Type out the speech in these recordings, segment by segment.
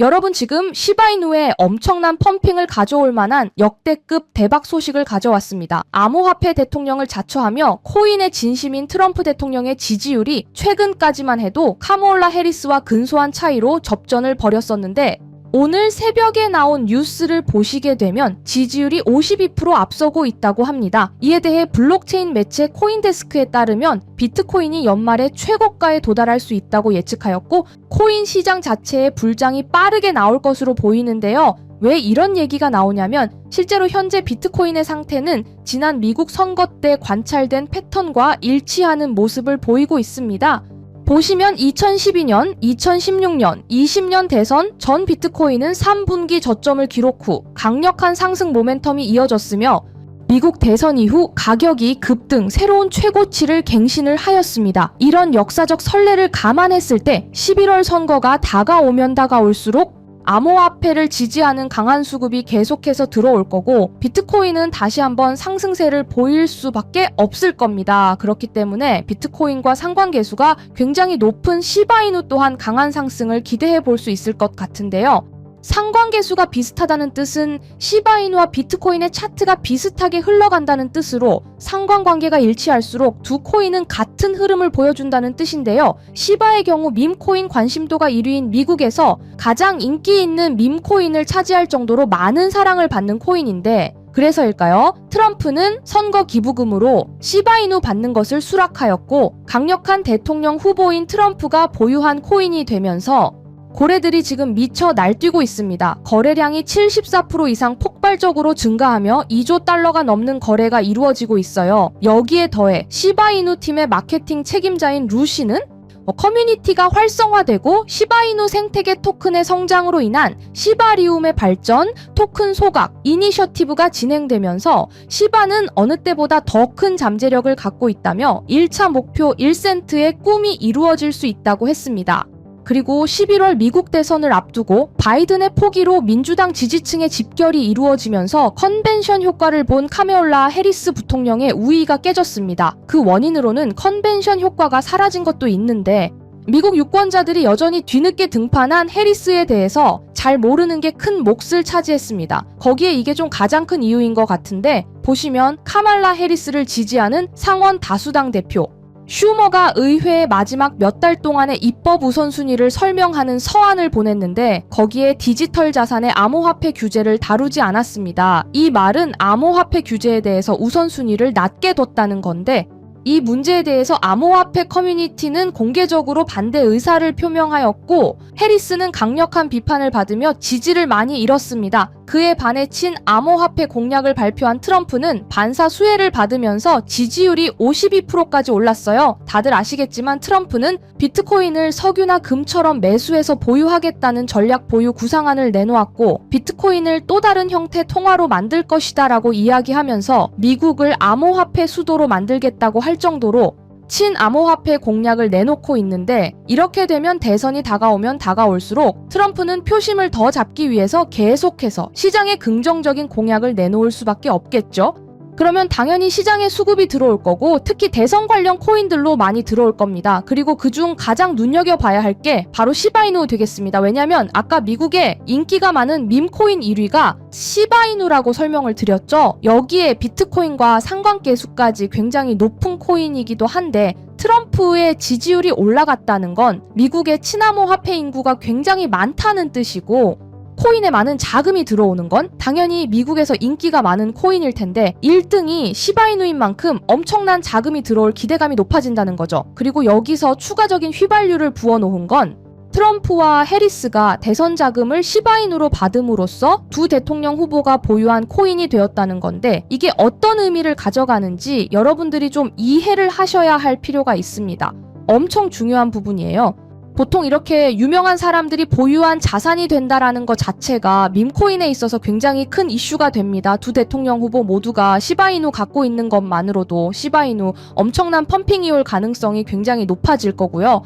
여러분 지금 시바이누의 엄청난 펌핑을 가져올 만한 역대급 대박 소식을 가져왔습니다. 암호화폐 대통령을 자처하며 코인의 진심인 트럼프 대통령의 지지율이 최근까지만 해도 카몰라 해리스와 근소한 차이로 접전을 벌였었는데 오늘 새벽에 나온 뉴스를 보시게 되면 지지율이 52% 앞서고 있다고 합니다. 이에 대해 블록체인 매체 코인데스크에 따르면 비트코인이 연말에 최고가에 도달할 수 있다고 예측하였고 코인 시장 자체의 불장이 빠르게 나올 것으로 보이는데요. 왜 이런 얘기가 나오냐면 실제로 현재 비트코인의 상태는 지난 미국 선거 때 관찰된 패턴과 일치하는 모습을 보이고 있습니다. 보시면 2012년, 2016년, 20년 대선 전 비트코인은 3분기 저점을 기록 후 강력한 상승 모멘텀이 이어졌으며 미국 대선 이후 가격이 급등 새로운 최고치를 갱신을 하였습니다. 이런 역사적 선례를 감안했을 때 11월 선거가 다가오면 다가올수록 암호화폐를 지지하는 강한 수급이 계속해서 들어올 거고 비트코인은 다시 한번 상승세를 보일 수밖에 없을 겁니다. 그렇기 때문에 비트코인과 상관계수가 굉장히 높은 시바이누 또한 강한 상승을 기대해 볼 수 있을 것 같은데요. 상관계수가 비슷하다는 뜻은 시바이누와 비트코인의 차트가 비슷하게 흘러간다는 뜻으로 상관관계가 일치할수록 두 코인은 같은 흐름을 보여준다는 뜻인데요. 시바의 경우 밈코인 관심도가 1위인 미국에서 가장 인기 있는 밈코인을 차지할 정도로 많은 사랑을 받는 코인인데 그래서일까요? 트럼프는 선거 기부금으로 시바이누 받는 것을 수락하였고 강력한 대통령 후보인 트럼프가 보유한 코인이 되면서 고래들이 지금 미쳐 날뛰고 있습니다. 거래량이 74% 이상 폭발적으로 증가하며 2조 달러가 넘는 거래가 이루어지고 있어요. 여기에 더해 시바이누 팀의 마케팅 책임자인 루시는 어, 커뮤니티가 활성화되고 시바이누 생태계 토큰의 성장으로 인한 시바리움의 발전, 토큰 소각, 이니셔티브가 진행되면서 시바는 어느 때보다 더 큰 잠재력을 갖고 있다며 1차 목표 1센트의 꿈이 이루어질 수 있다고 했습니다. 그리고 11월 미국 대선을 앞두고 바이든의 포기로 민주당 지지층의 집결이 이루어지면서 컨벤션 효과를 본 카메올라 해리스 부통령의 우위가 깨졌습니다. 그 원인으로는 컨벤션 효과가 사라진 것도 있는데 미국 유권자들이 여전히 뒤늦게 등판한 해리스에 대해서 잘 모르는 게 큰 몫을 차지했습니다. 거기에 이게 좀 가장 큰 이유인 것 같은데 보시면 카말라 해리스를 지지하는 상원 다수당 대표 슈머가 의회의 마지막 몇 달 동안의 입법 우선순위를 설명하는 서한을 보냈는데 거기에 디지털 자산의 암호화폐 규제를 다루지 않았습니다. 이 말은 암호화폐 규제에 대해서 우선순위를 낮게 뒀다는 건데 이 문제에 대해서 암호화폐 커뮤니티는 공개적으로 반대 의사를 표명하였고 해리스는 강력한 비판을 받으며 지지를 많이 잃었습니다. 그에 반해 친 암호화폐 공약을 발표한 트럼프는 반사 수혜를 받으면서 지지율이 52%까지 올랐어요. 다들 아시겠지만 트럼프는 비트코인을 석유나 금처럼 매수해서 보유하겠다는 전략 보유 구상안을 내놓았고 비트코인을 또 다른 형태 통화로 만들 것이다라고 이야기하면서 미국을 암호화폐 수도로 만들겠다고 할 정도로 친암호화폐 공약을 내놓고 있는데 이렇게 되면 대선이 다가오면 다가올수록 트럼프는 표심을 더 잡기 위해서 계속해서 시장에 긍정적인 공약을 내놓을 수밖에 없겠죠. 그러면 당연히 시장에 수급이 들어올 거고 특히 대선 관련 코인들로 많이 들어올 겁니다. 그리고 그중 가장 눈여겨봐야 할 게 바로 시바이누 되겠습니다. 왜냐면 아까 미국의 인기가 많은 밈코인 1위가 시바이누라고 설명을 드렸죠. 여기에 비트코인과 상관계수까지 굉장히 높은 코인이기도 한데 트럼프의 지지율이 올라갔다는 건 미국의 친암호 화폐 인구가 굉장히 많다는 뜻이고 코인에 많은 자금이 들어오는 건 당연히 미국에서 인기가 많은 코인일 텐데 1등이 시바이누인 만큼 엄청난 자금이 들어올 기대감이 높아진다는 거죠. 그리고 여기서 추가적인 휘발유를 부어놓은 건 트럼프와 해리스가 대선 자금을 시바인으로 받음으로써 두 대통령 후보가 보유한 코인이 되었다는 건데 이게 어떤 의미를 가져가는지 여러분들이 좀 이해를 하셔야 할 필요가 있습니다. 엄청 중요한 부분이에요. 보통 이렇게 유명한 사람들이 보유한 자산이 된다라는 것 자체가 밈코인에 있어서 굉장히 큰 이슈가 됩니다. 두 대통령 후보 모두가 시바이누 갖고 있는 것만으로도 시바이누 엄청난 펌핑이 올 가능성이 굉장히 높아질 거고요.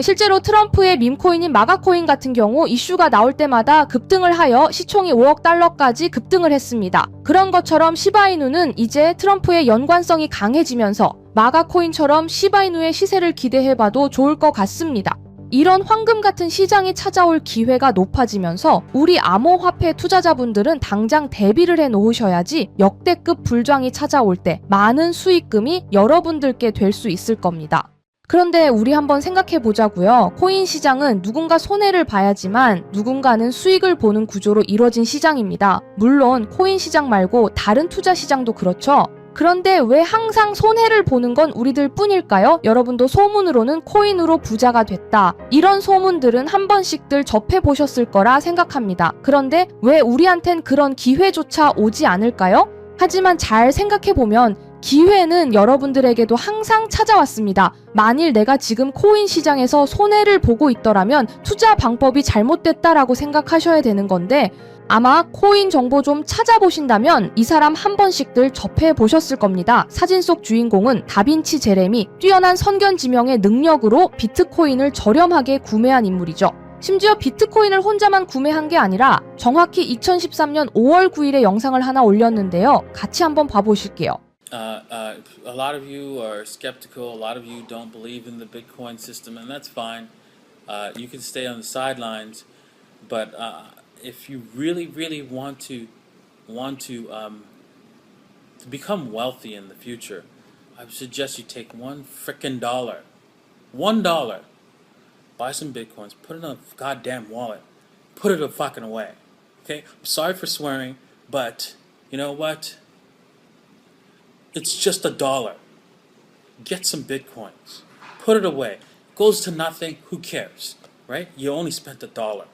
실제로 트럼프의 밈코인인 마가코인 같은 경우 이슈가 나올 때마다 급등을 하여 시총이 5억 달러까지 급등을 했습니다. 그런 것처럼 시바이누는 이제 트럼프의 연관성이 강해지면서 마가코인처럼 시바이누의 시세를 기대해봐도 좋을 것 같습니다. 이런 황금 같은 시장이 찾아올 기회가 높아지면서 우리 암호화폐 투자자분들은 당장 대비를 해 놓으셔야지 역대급 불장이 찾아올 때 많은 수익금이 여러분들께 될 수 있을 겁니다. 그런데 우리 한번 생각해 보자고요. 코인 시장은 누군가 손해를 봐야지만 누군가는 수익을 보는 구조로 이루어진 시장입니다. 물론 코인 시장 말고 다른 투자 시장도 그렇죠. 그런데 왜 항상 손해를 보는 건 우리들 뿐일까요? 여러분도 소문으로는 코인으로 부자가 됐다. 이런 소문들은 한 번씩들 접해 보셨을 거라 생각합니다. 그런데 왜 우리한텐 그런 기회조차 오지 않을까요? 하지만 잘 생각해 보면 기회는 여러분들에게도 항상 찾아왔습니다. 만일 내가 지금 코인 시장에서 손해를 보고 있더라면 투자 방법이 잘못됐다라고 생각하셔야 되는 건데 아마 코인 정보 좀 찾아보신다면 이 사람 한 번씩들 접해 보셨을 겁니다. 사진 속 주인공은 다빈치 제레미 뛰어난 선견지명의 능력으로 비트코인을 저렴하게 구매한 인물이죠. 심지어 비트코인을 혼자만 구매한 게 아니라 정확히 2013년 5월 9일에 영상을 하나 올렸는데요. 같이 한번 봐보실게요. Uh, uh, a lot of you are skeptical. A lot of you don't believe in the Bitcoin system, and that's fine. Uh, you can stay on the sidelines, but uh, if you really, really want to want to um, to become wealthy in the future, I suggest you take one frickin' dollar, one dollar, buy some bitcoins, put it in a goddamn wallet, put it a fucking away. Okay, I'm sorry for swearing, but you know what? It's just a dollar. Get some bitcoins. Put it away. Goes to nothing. Who cares? Right? You only spent a dollar.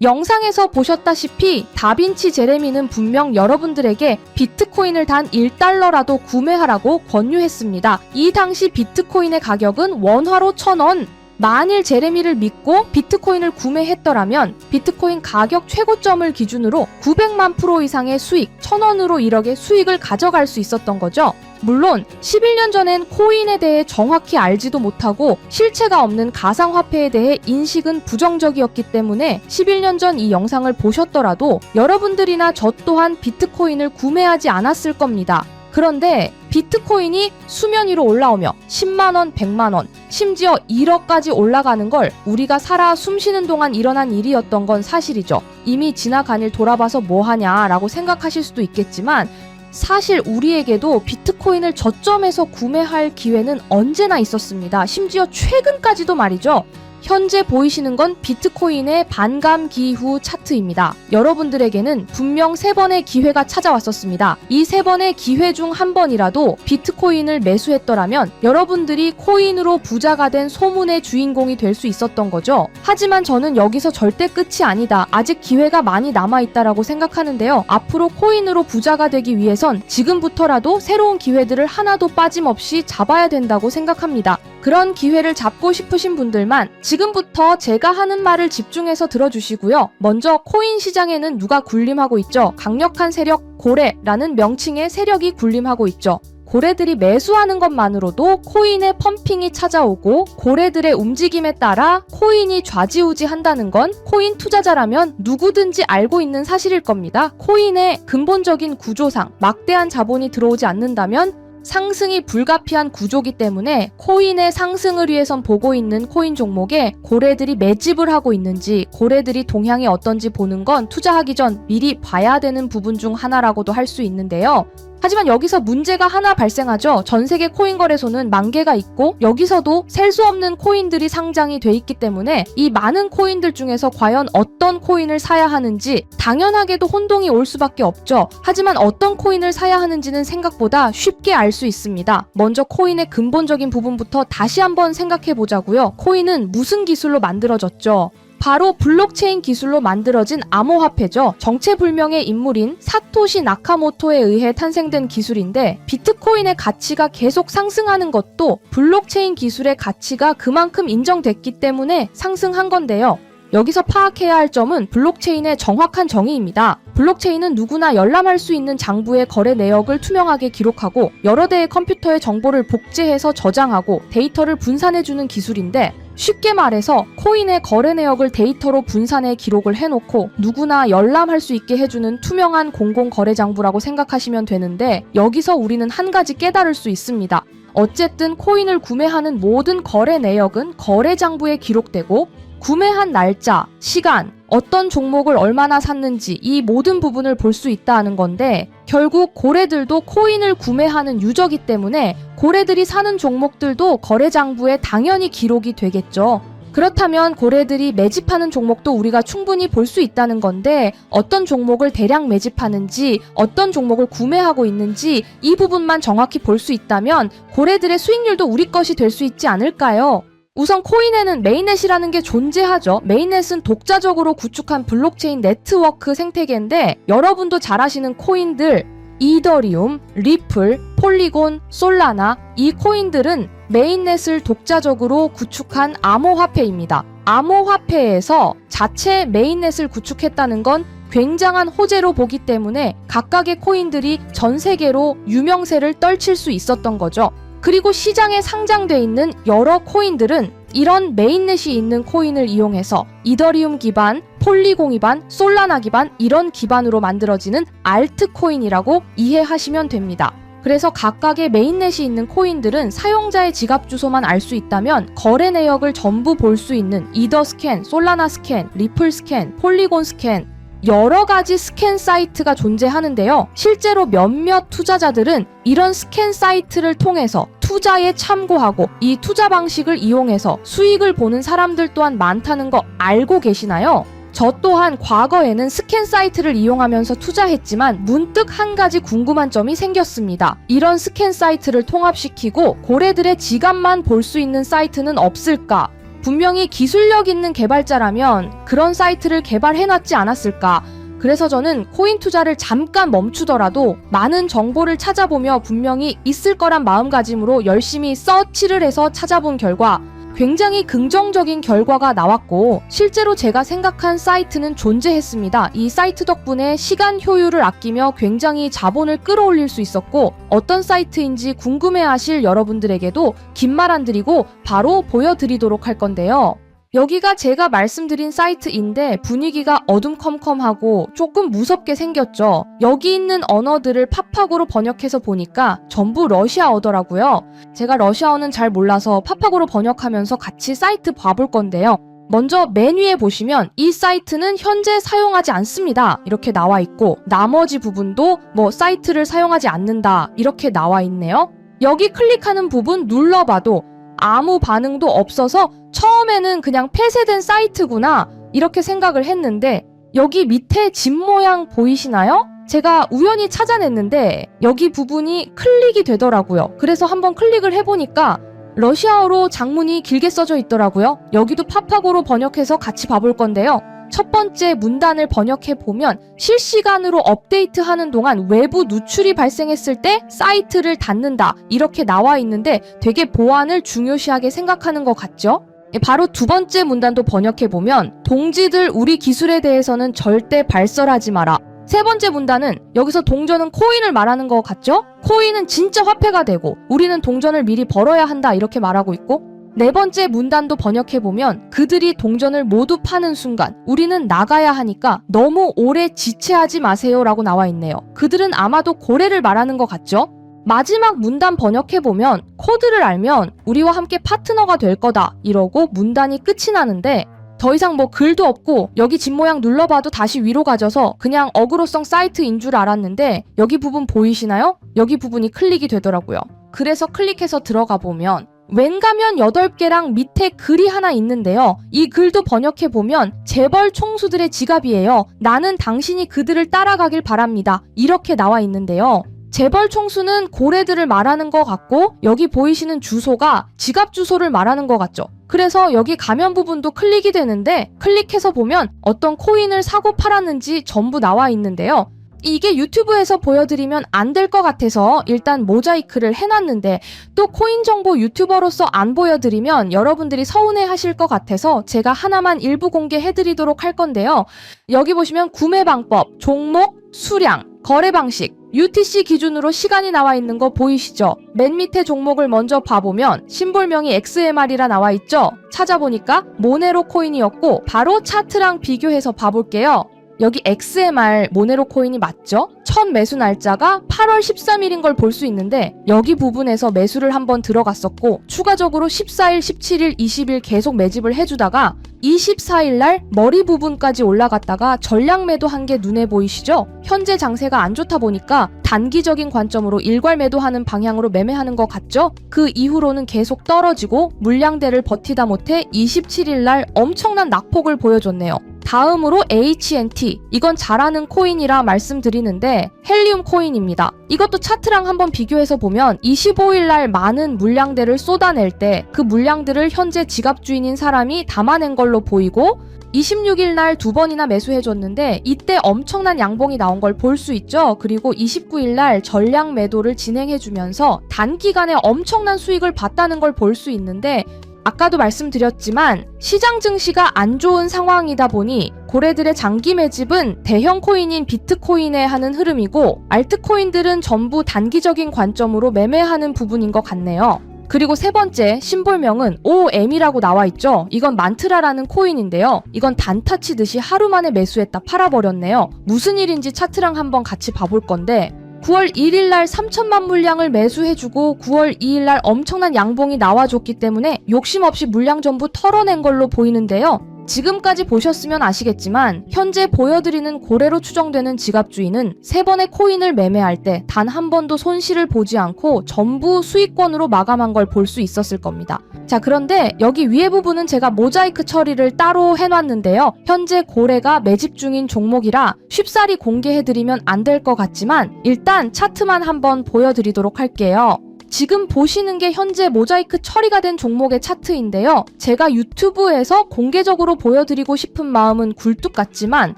영상에서 보셨다시피 다빈치 제레미는 분명 여러분들에게 비트코인을 단 1달러라도 구매하라고 권유했습니다. 이 당시 비트코인의 가격은 원화로 1000원. 만일 제레미를 믿고 비트코인을 구매했더라면 비트코인 가격 최고점을 기준으로 900만 프로 이상의 수익, 1000원으로 1억의 수익을 가져갈 수 있었던 거죠. 물론 11년 전엔 코인에 대해 정확히 알지도 못하고 실체가 없는 가상화폐에 대해 인식은 부정적이었기 때문에 11년 전 이 영상을 보셨더라도 여러분들이나 저 또한 비트코인을 구매하지 않았을 겁니다. 그런데 비트코인이 수면 위로 올라오며 10만원, 100만원, 심지어 1억까지 올라가는 걸 우리가 살아 숨 쉬는 동안 일어난 일이었던 건 사실이죠. 이미 지나간 일 돌아봐서 뭐하냐라고 생각하실 수도 있겠지만 사실 우리에게도 비트코인을 저점에서 구매할 기회는 언제나 있었습니다. 심지어 최근까지도 말이죠. 현재 보이시는 건 비트코인의 반감 기후 차트입니다. 여러분들에게는 분명 세 번의 기회가 찾아왔었습니다. 이 세 번의 기회 중 한 번이라도 비트코인을 매수했더라면 여러분들이 코인으로 부자가 된 소문의 주인공이 될 수 있었던 거죠. 하지만 저는 여기서 절대 끝이 아니다. 아직 기회가 많이 남아있다라고 생각하는데요. 앞으로 코인으로 부자가 되기 위해선 지금부터라도 새로운 기회들을 하나도 빠짐없이 잡아야 된다고 생각합니다. 그런 기회를 잡고 싶으신 분들만 지금부터 제가 하는 말을 집중해서 들어주시고요. 먼저 코인 시장에는 누가 군림하고 있죠? 강력한 세력 고래라는 명칭의 세력이 군림하고 있죠. 고래들이 매수하는 것만으로도 코인의 펌핑이 찾아오고 고래들의 움직임에 따라 코인이 좌지우지 한다는 건 코인 투자자라면 누구든지 알고 있는 사실일 겁니다. 코인의 근본적인 구조상 막대한 자본이 들어오지 않는다면 상승이 불가피한 구조기 때문에 코인의 상승을 위해선 보고 있는 코인 종목에 고래들이 매집을 하고 있는지 고래들이 동향이 어떤지 보는 건 투자하기 전 미리 봐야 되는 부분 중 하나라고도 할 수 있는데요. 하지만 여기서 문제가 하나 발생하죠. 전 세계 코인 거래소는 만 개가 있고 여기서도 셀 수 없는 코인들이 상장이 돼 있기 때문에 이 많은 코인들 중에서 과연 어떤 코인을 사야 하는지 당연하게도 혼동이 올 수밖에 없죠. 하지만 어떤 코인을 사야 하는지는 생각보다 쉽게 알 수 있습니다. 먼저 코인의 근본적인 부분부터 다시 한번 생각해 보자고요. 코인은 무슨 기술로 만들어졌죠? 바로 블록체인 기술로 만들어진 암호화폐죠. 정체불명의 인물인 사토시 나카모토에 의해 탄생된 기술인데 비트코인의 가치가 계속 상승하는 것도 블록체인 기술의 가치가 그만큼 인정됐기 때문에 상승한 건데요. 여기서 파악해야 할 점은 블록체인의 정확한 정의입니다. 블록체인은 누구나 열람할 수 있는 장부의 거래 내역을 투명하게 기록하고 여러 대의 컴퓨터의 정보를 복제해서 저장하고 데이터를 분산해주는 기술인데 쉽게 말해서 코인의 거래 내역을 데이터로 분산해 기록을 해놓고 누구나 열람할 수 있게 해주는 투명한 공공 거래 장부라고 생각하시면 되는데 여기서 우리는 한 가지 깨달을 수 있습니다. 어쨌든 코인을 구매하는 모든 거래 내역은 거래 장부에 기록되고 구매한 날짜, 시간, 어떤 종목을 얼마나 샀는지 이 모든 부분을 볼 수 있다는 건데 결국 고래들도 코인을 구매하는 유저기 때문에 고래들이 사는 종목들도 거래장부에 당연히 기록이 되겠죠. 그렇다면 고래들이 매집하는 종목도 우리가 충분히 볼 수 있다는 건데 어떤 종목을 대량 매집하는지 어떤 종목을 구매하고 있는지 이 부분만 정확히 볼 수 있다면 고래들의 수익률도 우리 것이 될 수 있지 않을까요? 우선 코인에는 메인넷이라는 게 존재하죠. 메인넷은 독자적으로 구축한 블록체인 네트워크 생태계인데 여러분도 잘 아시는 코인들 이더리움, 리플, 폴리곤, 솔라나 이 코인들은 메인넷을 독자적으로 구축한 암호화폐입니다. 암호화폐에서 자체 메인넷을 구축했다는 건 굉장한 호재로 보기 때문에 각각의 코인들이 전 세계로 유명세를 떨칠 수 있었던 거죠. 그리고 시장에 상장돼 있는 여러 코인들은 이런 메인넷이 있는 코인을 이용해서 이더리움 기반, 폴리공 기반, 솔라나 기반 이런 기반으로 만들어지는 알트코인이라고 이해하시면 됩니다. 그래서 각각의 메인넷이 있는 코인들은 사용자의 지갑 주소만 알 수 있다면 거래 내역을 전부 볼 수 있는 이더 스캔, 솔라나 스캔, 리플 스캔, 폴리곤 스캔 여러 가지 스캔 사이트가 존재하는데요. 실제로 몇몇 투자자들은 이런 스캔 사이트를 통해서 투자에 참고하고 이 투자 방식을 이용해서 수익을 보는 사람들 또한 많다는 거 알고 계시나요? 저 또한 과거에는 스캔 사이트를 이용하면서 투자했지만 문득 한 가지 궁금한 점이 생겼습니다. 이런 스캔 사이트를 통합시키고 고래들의 지갑만 볼 수 있는 사이트는 없을까? 분명히 기술력 있는 개발자라면 그런 사이트를 개발해놨지 않았을까? 그래서 저는 코인 투자를 잠깐 멈추더라도 많은 정보를 찾아보며 분명히 있을 거란 마음가짐으로 열심히 서치를 해서 찾아본 결과 굉장히 긍정적인 결과가 나왔고 실제로 제가 생각한 사이트는 존재했습니다. 이 사이트 덕분에 시간 효율을 아끼며 굉장히 자본을 끌어올릴 수 있었고 어떤 사이트인지 궁금해하실 여러분들에게도 긴 말 안 드리고 바로 보여드리도록 할 건데요. 여기가 제가 말씀드린 사이트인데 분위기가 어둠컴컴하고 조금 무섭게 생겼죠. 여기 있는 언어들을 팝학으로 번역해서 보니까 전부 러시아어더라고요. 제가 러시아어는 잘 몰라서 팝학으로 번역하면서 같이 사이트 봐볼 건데요. 먼저 맨 위에 보시면 이 사이트는 현재 사용하지 않습니다. 이렇게 나와 있고 나머지 부분도 뭐 사이트를 사용하지 않는다. 이렇게 나와 있네요. 여기 클릭하는 부분 눌러봐도 아무 반응도 없어서 처음에는 그냥 폐쇄된 사이트구나 이렇게 생각을 했는데 여기 밑에 집 모양 보이시나요? 제가 우연히 찾아냈는데 여기 부분이 클릭이 되더라고요. 그래서 한번 클릭을 해보니까 러시아어로 장문이 길게 써져 있더라고요. 여기도 팝학으로 번역해서 같이 봐볼 건데요. 첫 번째 문단을 번역해 보면 실시간으로 업데이트 하는 동안 외부 누출이 발생했을 때 사이트를 닫는다 이렇게 나와 있는데 되게 보안을 중요시하게 생각하는 것 같죠? 예, 바로 두 번째 문단도 번역해 보면 동지들 우리 기술에 대해서는 절대 발설하지 마라. 세 번째 문단은 여기서 동전은 코인을 말하는 것 같죠? 코인은 진짜 화폐가 되고 우리는 동전을 미리 벌어야 한다 이렇게 말하고 있고 네 번째 문단도 번역해보면 그들이 동전을 모두 파는 순간 우리는 나가야 하니까 너무 오래 지체하지 마세요 라고 나와 있네요. 그들은 아마도 고래를 말하는 것 같죠? 마지막 문단 번역해보면 코드를 알면 우리와 함께 파트너가 될 거다 이러고 문단이 끝이 나는데 더 이상 뭐 글도 없고 여기 집 모양 눌러봐도 다시 위로 가져서 그냥 어그로성 사이트인 줄 알았는데 여기 부분 보이시나요? 여기 부분이 클릭이 되더라고요. 그래서 클릭해서 들어가 보면 웬가면 8개랑 밑에 글이 하나 있는데요. 이 글도 번역해 보면 재벌 총수들의 지갑이에요. 나는 당신이 그들을 따라가길 바랍니다. 이렇게 나와 있는데요. 재벌 총수는 고래들을 말하는 것 같고 여기 보이시는 주소가 지갑 주소를 말하는 것 같죠. 그래서 여기 가면 부분도 클릭이 되는데 클릭해서 보면 어떤 코인을 사고 팔았는지 전부 나와 있는데요. 이게 유튜브에서 보여드리면 안 될 것 같아서 일단 모자이크를 해놨는데 또 코인 정보 유튜버로서 안 보여드리면 여러분들이 서운해 하실 것 같아서 제가 하나만 일부 공개해드리도록 할 건데요. 여기 보시면 구매 방법, 종목, 수량, 거래 방식, UTC 기준으로 시간이 나와 있는 거 보이시죠? 맨 밑에 종목을 먼저 봐보면 심볼명이 XMR이라 나와 있죠? 찾아보니까 모네로 코인이었고 바로 차트랑 비교해서 봐볼게요. 여기 XMR 모네로 코인이 맞죠? 첫 매수 날짜가 8월 13일인 걸 볼 수 있는데 여기 부분에서 매수를 한번 들어갔었고 추가적으로 14일, 17일, 20일 계속 매집을 해주다가 24일 날 머리 부분까지 올라갔다가 전량 매도 한 게 눈에 보이시죠? 현재 장세가 안 좋다 보니까 단기적인 관점으로 일괄 매도하는 방향으로 매매하는 것 같죠? 그 이후로는 계속 떨어지고 물량대를 버티다 못해 27일 날 엄청난 낙폭을 보여줬네요. 다음으로 HNT. 이건 잘하는 코인이라 말씀드리는데 헬리움 코인입니다. 이것도 차트랑 한번 비교해서 보면 25일 날 많은 물량대를 쏟아낼 때 그 물량들을 현재 지갑 주인인 사람이 담아낸 걸로 보이고 26일 날 두 번이나 매수해줬는데 이때 엄청난 양봉이 나온 걸 볼 수 있죠. 그리고 29일 날 전량 매도를 진행해주면서 단기간에 엄청난 수익을 봤다는 걸 볼 수 있는데 아까도 말씀드렸지만 시장 증시가 안 좋은 상황이다 보니 고래들의 장기 매집은 대형 코인인 비트코인에 하는 흐름이고 알트코인들은 전부 단기적인 관점으로 매매하는 부분인 것 같네요. 그리고 세 번째 심볼명은 OM이라고 나와 있죠. 이건 만트라라는 코인인데요. 이건 단타 치듯이 하루 만에 매수했다 팔아버렸네요. 무슨 일인지 차트랑 한번 같이 봐볼 건데 9월 1일 날 3천만 물량을 매수해주고 9월 2일 날 엄청난 양봉이 나와줬기 때문에 욕심 없이 물량 전부 털어낸 걸로 보이는데요. 지금까지 보셨으면 아시겠지만 현재 보여드리는 고래로 추정되는 지갑 주인은 세 번의 코인을 매매할 때 단 한 번도 손실을 보지 않고 전부 수익권으로 마감한 걸 볼 수 있었을 겁니다. 자 그런데 여기 위에 부분은 제가 모자이크 처리를 따로 해놨는데요. 현재 고래가 매집 중인 종목이라 쉽사리 공개해드리면 안 될 것 같지만 일단 차트만 한번 보여드리도록 할게요. 지금 보시는 게 현재 모자이크 처리가 된 종목의 차트인데요. 제가 유튜브에서 공개적으로 보여드리고 싶은 마음은 굴뚝 같지만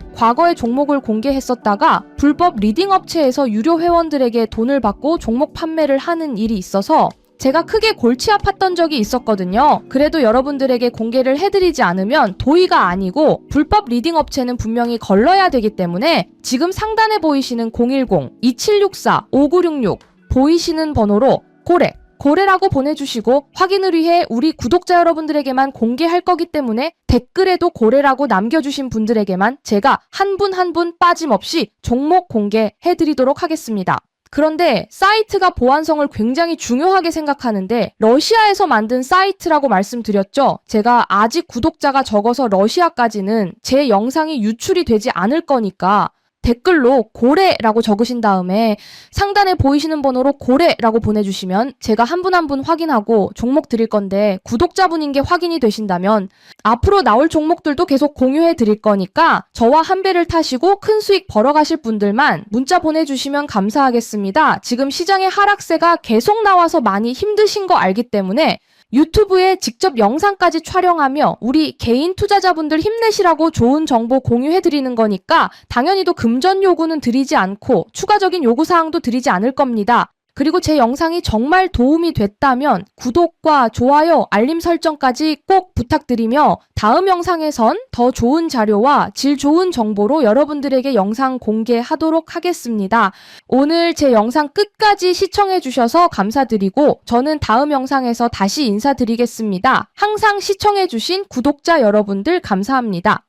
과거에 종목을 공개했었다가 불법 리딩 업체에서 유료 회원들에게 돈을 받고 종목 판매를 하는 일이 있어서 제가 크게 골치 아팠던 적이 있었거든요. 그래도 여러분들에게 공개를 해드리지 않으면 도의가 아니고 불법 리딩 업체는 분명히 걸러야 되기 때문에 지금 상단에 보이시는 010-2764-5966 보이시는 번호로 고래, 고래라고 보내주시고 확인을 위해 우리 구독자 여러분들에게만 공개할 거기 때문에 댓글에도 고래라고 남겨주신 분들에게만 제가 한 분 한 분 빠짐없이 종목 공개해드리도록 하겠습니다. 그런데 사이트가 보안성을 굉장히 중요하게 생각하는데 러시아에서 만든 사이트라고 말씀드렸죠. 제가 아직 구독자가 적어서 러시아까지는 제 영상이 유출이 되지 않을 거니까 댓글로 고래라고 적으신 다음에 상단에 보이시는 번호로 고래라고 보내주시면 제가 한 분 한 분 확인하고 종목 드릴 건데 구독자분인 게 확인이 되신다면 앞으로 나올 종목들도 계속 공유해 드릴 거니까 저와 한 배를 타시고 큰 수익 벌어가실 분들만 문자 보내주시면 감사하겠습니다. 지금 시장의 하락세가 계속 나와서 많이 힘드신 거 알기 때문에 유튜브에 직접 영상까지 촬영하며 우리 개인 투자자분들 힘내시라고 좋은 정보 공유해드리는 거니까 당연히도 금전 요구는 드리지 않고 추가적인 요구사항도 드리지 않을 겁니다. 그리고 제 영상이 정말 도움이 됐다면 구독과 좋아요, 알림 설정까지 꼭 부탁드리며 다음 영상에선 더 좋은 자료와 질 좋은 정보로 여러분들에게 영상 공개하도록 하겠습니다. 오늘 제 영상 끝까지 시청해주셔서 감사드리고 저는 다음 영상에서 다시 인사드리겠습니다. 항상 시청해주신 구독자 여러분들 감사합니다.